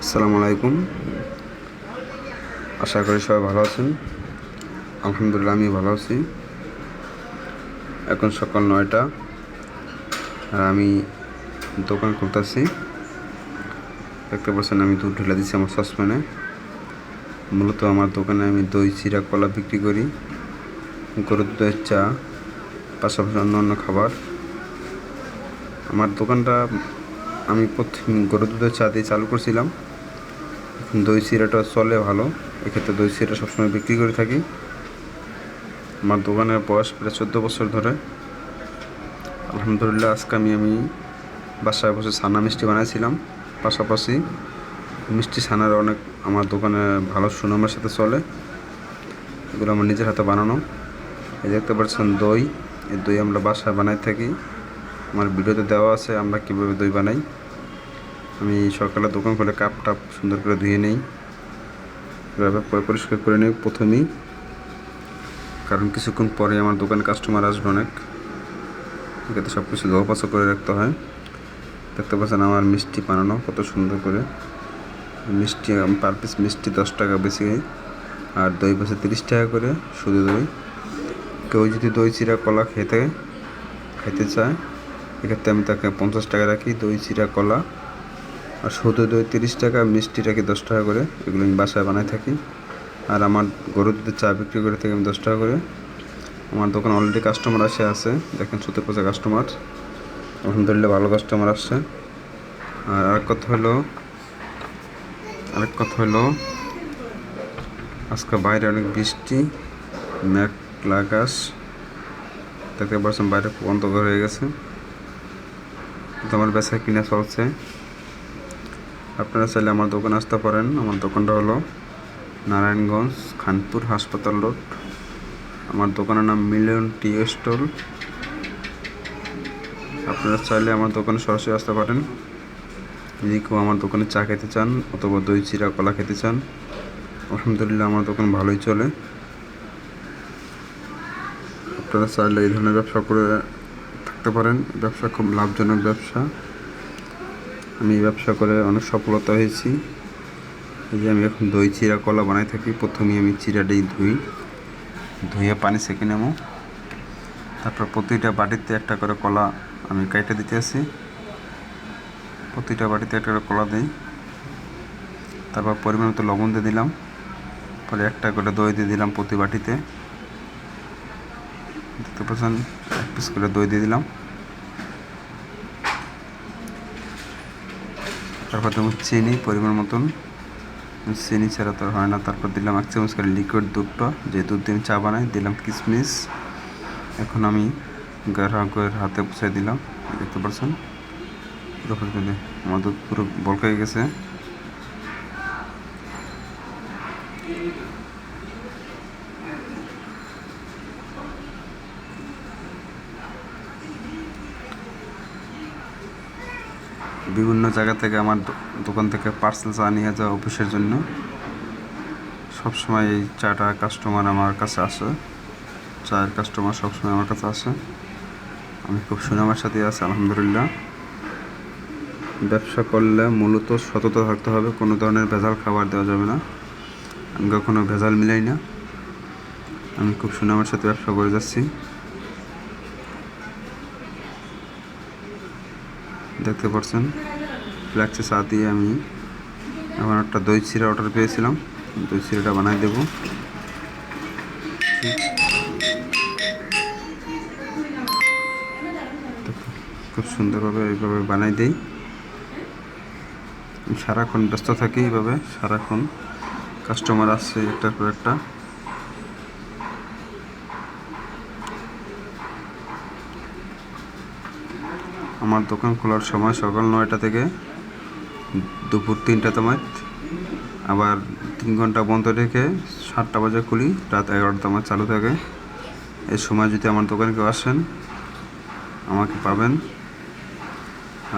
আসসালামু আলাইকুম। আশা করি সবাই ভালো আছেন। আলহামদুলিল্লাহ আমি ভালো আছি। এখন সকাল নয়টা। আর আমি দোকান খুলতেছি। দেখতে পাচ্ছেন আমি দুধ ঢেলে দিচ্ছি আমার সসপ্যানে। মূলত আমার দোকানে আমি দই, চিরা, কলা বিক্রি করি। গরুর দুধের চা, পাশাপাশি অন্য অন্য খাবার। আমার দোকানটা আমি প্রথম গরুর দুধের চা দিয়ে চালু করছিলাম। দই চিরাটা চলে ভালো। এক্ষেত্রে দই চিরা সবসময় বিক্রি করে থাকি। আমার দোকানের বয়স প্রায় চোদ্দ বছর ধরে। আলহামদুলিল্লাহ, আজকে আমি আমি বাসায় বসে ছানা মিষ্টি বানাইছিলাম। পাশাপাশি মিষ্টি ছানার অনেক আমার দোকানে ভালো সুনামের সাথে চলে। এগুলো আমার নিজের হাতে বানানো। এই দেখতে পাচ্ছেন দই। এই দই আমরা বাসায় বানাই থাকি। আমার ভিডিওতে দেওয়া আছে আমরা কীভাবে দই বানাই। আমি সকালে দোকান খুলে কাপ টাপ সুন্দর করে ধুয়ে নেই। এভাবে পরিষ্কার করে নিই প্রথমেই। কারণ কিছুক্ষণ পরে আমার দোকানে কাস্টমার আসবে অনেক। এক্ষেত্রে সব কিছু ধোয়া করে রাখতে হয়। দেখতে পাচ্ছেন আমার মিষ্টি বানানো কত সুন্দর করে। মিষ্টি পার পিস মিষ্টি দশ টাকা বেশি আর দই বেশি তিরিশ টাকা করে, শুধু দই। কেউ যদি দই, চিরা, কলা খেতে খেতে চায়, এক্ষেত্রে আমি তাকে পঞ্চাশ টাকা রাখি। দই, চিরা, কলা আর শুধু দই তিরিশ টাকা, মিষ্টি রাখি দশ টাকা করে। এগুলো আমি বাসায় বানাই থাকি। আর আমার গরুর দুধের চা বিক্রি করে থাকি আমি দশ টাকা করে। আমার দোকানে অলরেডি কাস্টমার আসে, আছে। দেখেন সত্যি পচা কাস্টমার আলহামদুলিল্লাহ ভালো কাস্টমার আসছে। আর আরেক কথা হলো, আরেক কথা হলো, আজকে বাইরে অনেক বৃষ্টি ম্যাক লাগাস। দেখতে পাচ্ছেন বাইরে অন্ধকার হয়ে গেছে। কিন্তু আমার বেচা কিনা চলছে। আপনারা চাইলে আমার দোকান আসতে পারেন। আমার দোকানটা হলো নারায়ণগঞ্জ খানপুর হাসপাতাল রোড। আমার দোকানের নাম মিলিয়ন টি স্টল আপনারা চাইলে আমার দোকানে সরাসরি আসতে পারেন। যদি কেউ আমার দোকানে চা খেতে চান অথবা দই, চিরা, কলা খেতে চান, আলহামদুলিল্লাহ আমার দোকান ভালোই চলে। আপনারা চাইলে এই ধরনের ব্যবসা করে থাকতে পারেন। ব্যবসা খুব লাভজনক ব্যবসা। আমি এই ব্যবসা করে অনেক সফলতা হয়েছি। এই যে আমি এখন দই, চিরা, কলা বানাই থাকি। প্রথমেই আমি চিরাটাই ধুই। ধুয়ে পানি সেঁকে নেব। তারপর প্রতিটা বাটিতে একটা করে কলা আমি কাইটে দিতে আসি। প্রতিটা বাটিতে একটা করে কলা দিই। তারপর পরিমাণ মতো লবণ দিয়ে দিলাম। পরে একটা করে দই দিয়ে দিলাম প্রতি বাটিতে। দেখতে পাচ্ছেন, এক পিস করে দই দিয়ে দিলাম। তারপর দেবো চিনি, পরিমাণ মতন। চিনি ছাড়া তো হয় না। তারপর দিলাম এক চামচ করে লিকুইড দুধটা। যে দুধ দিয়ে চা বানাই, দিলাম কিশমিশ এখন আমি গ্রাহকের হাতে পৌঁছে দিলাম। দেখতে পাচ্ছেন আমার দুধ পুরো বলকাই গেছে। বিভিন্ন জায়গা থেকে আমার দোকান থেকে পার্সেল চা নিয়ে যাওয়া অফিসের জন্য। সবসময় এই চাটা কাস্টমার আমার কাছে আসে। চায়ের কাস্টমার সবসময় আমার কাছে আসে। আমি খুব সুনামের সাথে আছি, আলহামদুলিল্লাহ। ব্যবসা করলে মূলত সততা থাকতে হবে, কোনো ধরনের ভেজাল খাবার দেওয়া যাবে না। আমি কখনো ভেজাল মিলাই না। আমি খুব সুনামের সাথে ব্যবসা করে যাচ্ছি। দেখতে পাচ্ছেন ফ্ল্যাক্সে চা দিয়ে আমি। এখন একটা দই চিরা অর্ডার পেয়েছিলাম। দই চিরাটা বানাই দেবো। খুব সুন্দরভাবে এইভাবে বানাই দেই। সারাক্ষণ ব্যস্ত থাকি এইভাবে। সারাক্ষণ কাস্টমার আসছে একটার পর একটা। আমার দোকান খোলার সময় সকাল নয়টা থেকে দুপুর তিনটা তোমার আবার তিন ঘণ্টা বন্ধ রেখে সাতটা বাজে খুলি, রাত এগারোটা আমার চালু থাকে। এই সময় যদি আমার দোকানে কেউ আসেন, আমাকে পাবেন।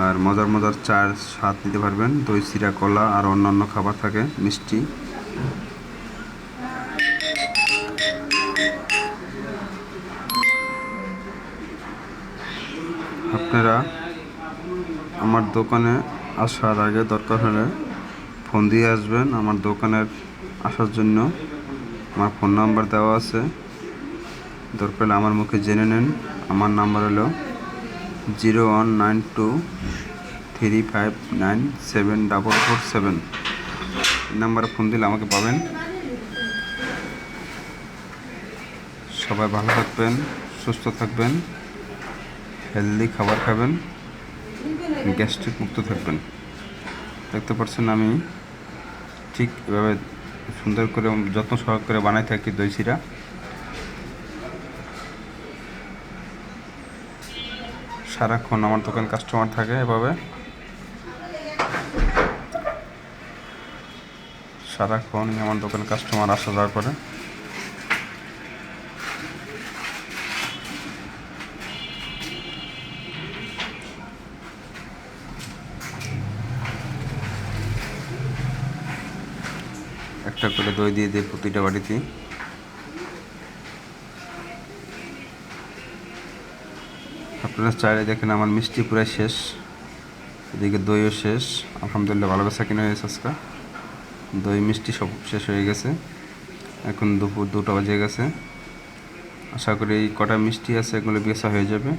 আর মজার মজার চার স্বাদ নিতে পারবেন। দই চিরা কলা আর অন্যান্য খাবার থাকে, মিষ্টি। আপনারা আমার দোকানে আসার আগে দরকার হলে ফোন দিয়ে আসবেন। আমার দোকানের আসার জন্য আমার ফোন নাম্বার দেওয়া আছে। দরকার হলে আমার মুখে জেনে নেন। আমার নাম্বার হলো zero one nine two three five nine seven double four seven. এই নাম্বারে ফোন দিলে আমাকে পাবেন। সবাই ভালো থাকবেন, সুস্থ থাকবেন। হেলদি খাবার খাবেন গ্যাস্ট্রিক মুক্ত থাকবেন। দেখতে পাচ্ছেন আমি ঠিক এভাবে সুন্দর করে যত্ন সহকারে বানাই থাকি দই চিরা সারাক্ষণ আমার দোকান কাস্টমার থাকে এভাবে। সারাক্ষণ আমার দোকানে কাস্টমার আসা যাওয়া করে। একটা করে দই দিয়ে দিই প্রতিটা বাড়িতে আপনারা চাইলে দেখেন আমার মিষ্টি প্রায় শেষ। এদিকে দইও শেষ। আলহামদুলিল্লাহ ভালো বেচা কিনা হয়েছে আজকে দই, মিষ্টি সব শেষ হয়ে গেছে। এখন দুপুর দুটো বাজে গেছে। আশা করি কটা মিষ্টি আছে এগুলো বেচা হয়ে যাবে।